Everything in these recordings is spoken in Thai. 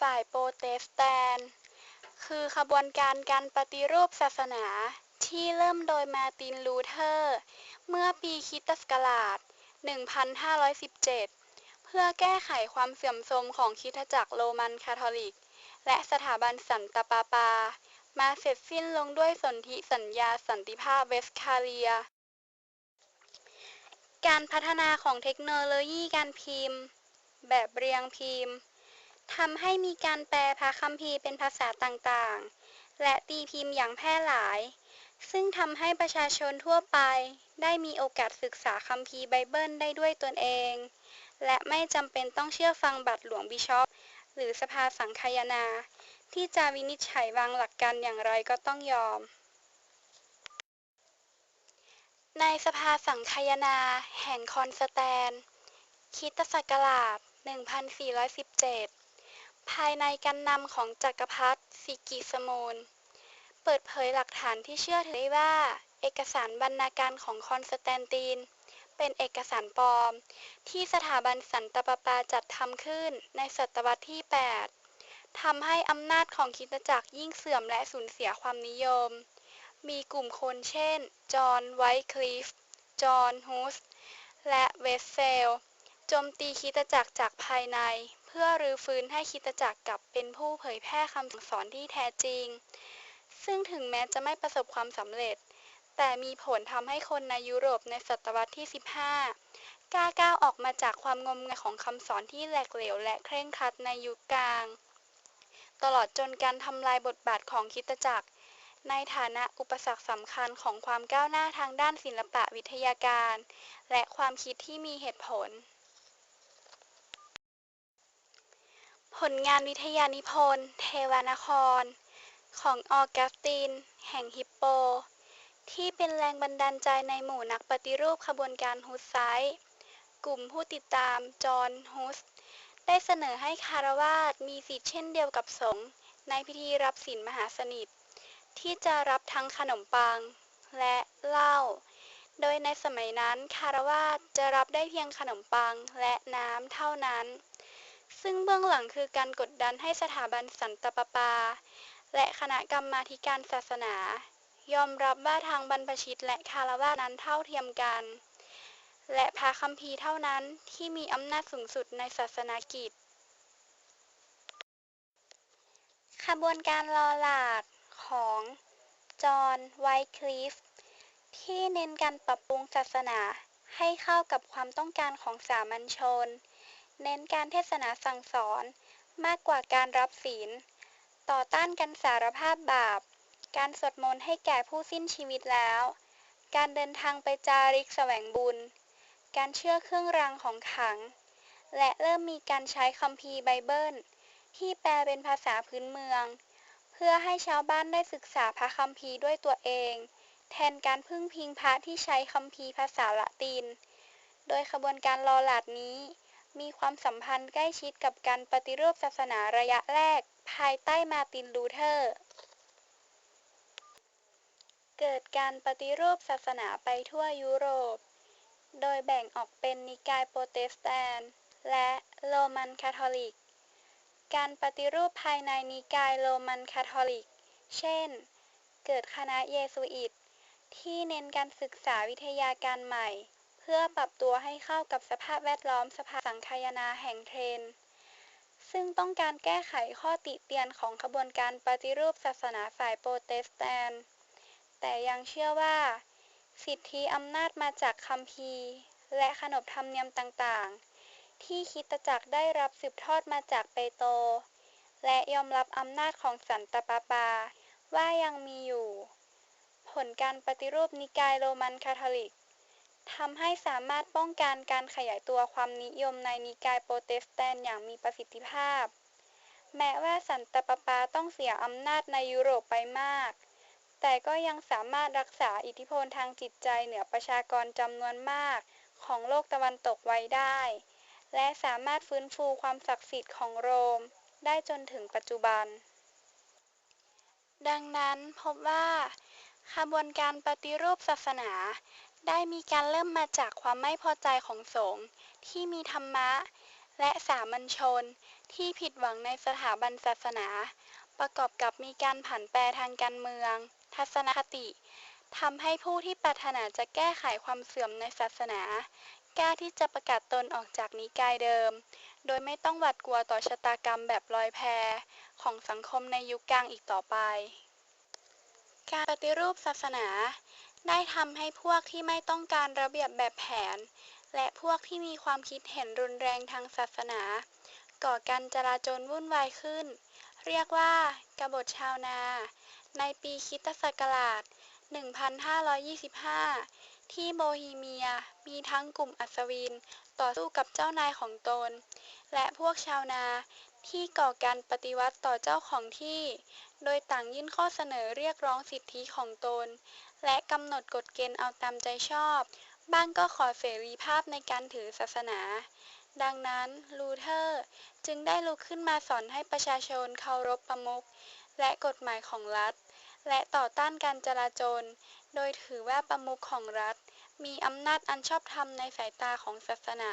ฝ่ายโปรเตสแตนต์คือขบวนการการปฏิรูปศาสนาที่เริ่มโดยมาร์ติน ลูเทอร์ เมื่อปีคริสตศักราช 1517 เพื่อแก้ไขความเสื่อมโทรมของคริสตจักรโรมันคาทอลิก และสถาบันสันตปาปา มาเสร็จสิ้นลงด้วยสนธิสัญญาสันติภาพเวสคาเลีย การพัฒนาของเทคโนโลยีการพิมพ์ แบบเรียงพิมพ์ ทำให้มีการแปลพระคัมภีร์เป็นภาษาต่างๆ และตีพิมพ์อย่างแพร่หลาย ซึ่งทำให้ประชาชนทั่วไป ได้มีโอกาสศึกษาคัมภีร์ไบเบิลได้ด้วยตนเอง และไม่จำเป็นต้องเชื่อฟังบัตรหลวงบิชอปหรือสภาสังคายนา ที่จะวินิจฉัยวางหลักการอย่างไรก็ต้องยอม ในสภาสังคายนา แห่งคอนสแตนคิตศักราช 1417 ภายในการนำของจักรพรรดิสิกิสมูลเปิดเผยหลักฐานที่เชื่อถือได้ว่า เอกสารบรรณาการของคอนสแตนติน เป็นเอกสารปลอม ที่สถาบันสันตปาปาจัดทำขึ้นในศตวรรษที่ 8 ทำให้อำนาจของคิตจักรยิ่งเสื่อมและสูญเสียความนิยม มีกลุ่มคนเช่น จอห์นไวท์คลิฟฟ์จอห์นฮูส และเวสเซล โจมตีคิตจักรจากภายใน พื่อรื้อฟื้นให้คิตจักรกลับเป็นผู้เผยแพร่คำสอนที่แท้จริง ซึ่งถึงแม้จะไม่ประสบความสำเร็จ แต่มีผลทำให้คนในยุโรปในศตวรรษที่ 15 กล้าก้าวออกมาจากความงมงายของคำสอนที่แหลกเหลวและเคร่งครัดในยุคกลาง ตลอดจนการทำลายบทบาทของคิตจักร ในฐานะอุปสรรคสำคัญของความก้าวหน้าทางด้านศิลปะวิทยาการ และความคิดที่มีเหตุผล ผลงานวิทยานิพนธ์เทวานคร ของออกัสติน แห่งฮิปโป ที่เป็นแรงบันดาลใจในหมู่นักปฏิรูปขบวนการฮุสไซต์กลุ่มผู้ติดตามจอห์นฮุส ได้เสนอให้คารวาสมีสิทธิเช่นเดียวกับสงฆ์ในพิธีรับศีลมหาสนิท ที่จะรับทั้งขนมปังและเหล้าโดยในสมัยนั้นคารวาสจะรับได้เพียงขนมปังและน้ำเท่านั้น ซึ่งเบื้องหลังคือการกดดันให้สถาบันสันตะปาปา และคณะกรรมาธิการศาสนา ยอมรับว่าทางบรรพชิตและคารวานั้นเท่าเทียมกัน และพระคัมภีร์เท่านั้นที่มีอำนาจสูงสุดในศาสนากิจ ขบวนการลอหลาดของจอห์นไวท์คลิฟที่เน้นการปรับปรุงศาสนาให้เข้ากับความต้องการของสามัญชน เน้นการเทศนาสั่งสอน มากกว่าการรับศีล ต่อต้านการสารภาพบาป การสวดมนต์ให้แก่ผู้สิ้นชีวิตแล้ว การเดินทางไปจาริกแสวงบุญ การเชื่อเครื่องรางของขลัง และเริ่มมีการใช้คัมภีร์ไบเบิล ที่แปลเป็นภาษาพื้นเมือง เพื่อให้ชาวบ้านได้ศึกษาพระคัมภีร์ด้วยตัวเอง แทนการพึ่งพิงพระที่ใช้คัมภีร์ภาษาละติน โดยขบวนการลอหลาดนี้ มีความสัมพันธ์ใกล้ชิดกับการปฏิรูปศาสนาระยะแรก ภายใต้มาตินลูเทอร์ เกิดการปฏิรูปศาสนาไปทั่วยุโรป โดยแบ่งออกเป็นนิกายโปรเตสแตนต์และโรมันคาทอลิก การปฏิรูปภายในนิกายโรมันคาทอลิก เช่น เกิดคณะเยซูอิตที่เน้นการศึกษาวิทยาการใหม่ พื่อปรับตัวให้เข้ากับสภาพแวดล้อมสภาสังคายนาแห่งเทรน ซึ่งต้องการแก้ไขข้อติเตียนของขบวนการปฏิรูปศาสนาฝ่ายโปรเตสแตนต์แต่ยังเชื่อว่า สิทธิอำนาจมาจากคัมภีร์ และขนบธรรมเนียมต่างๆ ที่คริสตจักรได้รับสืบทอดมาจากเปโตรและยอมรับอำนาจของสันตปาปา ว่ายังมีอยู่ ผลการปฏิรูปนิกายโรมันคาทอลิก ทำให้สามารถป้องกันการขยายตัวความนิยมในนิกายโปรเตสแตนต์อย่างมีประสิทธิภาพ แม้ว่าสันตะปาปาต้องเสียอำนาจในยุโรปไปมาก แต่ก็ยังสามารถรักษาอิทธิพลทางจิตใจเหนือประชากรจำนวนมากของโลกตะวันตกไว้ได้ และสามารถฟื้นฟูความศักดิ์สิทธิ์ของโรม ได้จนถึงปัจจุบัน ดังนั้นพบว่า ขบวนการปฏิรูปศาสนา ได้มีการเริ่มมาจากความไม่พอใจของสงฆ์ที่มีธรรมะ และสามัญชน ที่ผิดหวังในสถาบันศาสนา ประกอบกับมีการผันแปรทางการเมือง ทัศนคติทำให้ผู้ที่ปรารถนาจะแก้ไขความเสื่อมในศาสนากล้าที่จะประกาศตนออกจากนิกายเดิม โดยไม่ต้องหวาดกลัวต่อชะตากรรมแบบลอยแพของสังคมในยุคกลางอีกต่อไป การปฏิรูปศาสนา ได้ทำให้พวกที่ไม่ต้องการระเบียบแบบแผน และพวกที่มีความคิดเห็นรุนแรงทางศาสนา ก่อการจลาจลวุ่นวายขึ้น เรียกว่ากบฏชาวนา ในปีคิตศักราช 1525 ที่โบฮีเมียมีทั้งกลุ่มอัศวินต่อสู้กับเจ้านายของตน และพวกชาวนา ที่ก่อการปฏิวัติต่อเจ้าของที่ โดยต่างยื่นข้อเสนอเรียกร้องสิทธิของตน และกำหนดกฎเกณฑ์เอาตามใจชอบ บ้างก็ขอเสรีภาพในการถือศาสนา ดังนั้นลูเทอร์จึงได้ลุกขึ้นมาสอนให้ประชาชนเคารพประมุขและกฎหมายของรัฐ และต่อต้านการจลาจลโดยถือว่าประมุขของรัฐมีอำนาจอันชอบธรรมในสายตาของศาสนา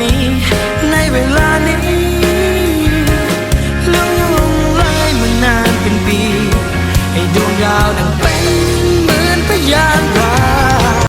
ี้